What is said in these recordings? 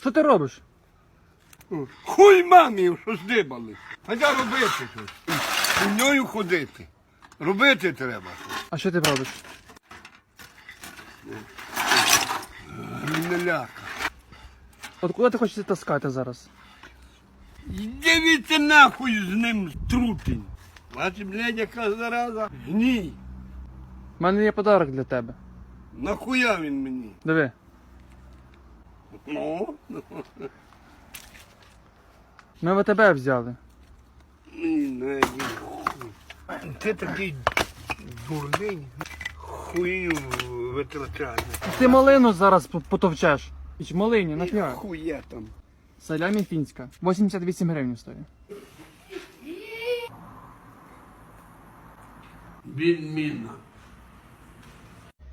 Що ти робиш? Хуй мамі, що здибали. Хоча робити щось. Хуйньою ходити. Робити треба. А що ти робиш? Не ляка. От куди ти хочеш таскати зараз? Дивіться нахуй з ним трутень. Бачиш, блядь, яка зараза. Гній. У мене є подарок для тебе. Нахуя він мені? Диви. Ну, Ми в тебе взяли. Ні, не, ні. Ти такий дурний. Хуйню витрачати. Ти малину зараз по- потовчеш. Іч малині, нафіга. Хуя там. Салямі фінська. 88 гривень стоїть. Відмінно.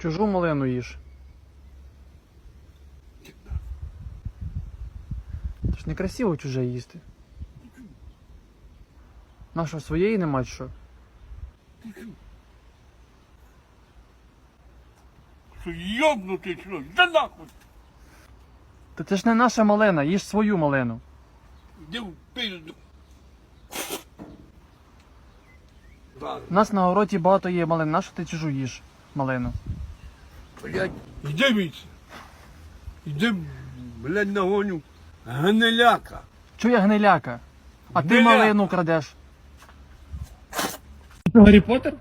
Чужу малину їж. Це ж некрасиво чуже їсти. Нашого своєї нема що? Що йобнутий що? Да нахуй. Та це ж не наша малина, їж свою малину. Іди в пизду. У нас на городі багато є малин, нащо ти чужу їж малину? Блядь, іди віце. Іди, блядь, нагоню. Гниляка. Чого я гниляка? А ти Гниляка. малину крадеш. Це Гаррі Поттер?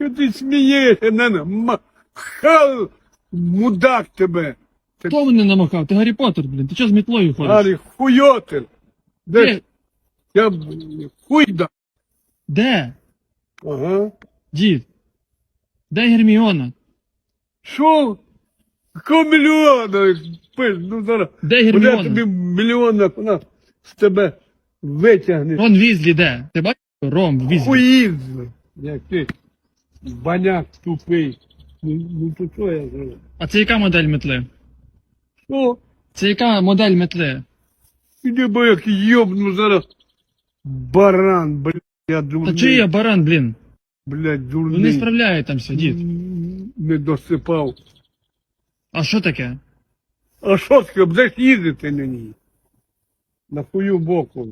Що ти смієшся на ма... Хал, мудак тебе. Хто мене намахав? Ти Гаррі Поттер, блін. Ти чого з мітлою Гарі, хуйотель. Де? Де? Я хуй да. Де? Ага. Дід? Де Герміона? Що? Якого мільйона? Пиш, ну зараз. Де Буде Герміона? тобі мільйона вона з тебе витягне. Рон Візлі де? Ти бачиш? Ром Візлі. Хуїзли. Як ти баняк тупий. Ну, ну то що я зроблю? А це яка модель метли? Що? Це яка модель метли? Іди бо як йобну зараз. Баран, блядь, я Та дурний. чий я баран, блін? Блядь, Ну дурний. не справляє там все, дід. Не досипав. А що таке? А що таке, будеш їздити на ній? На хую боку.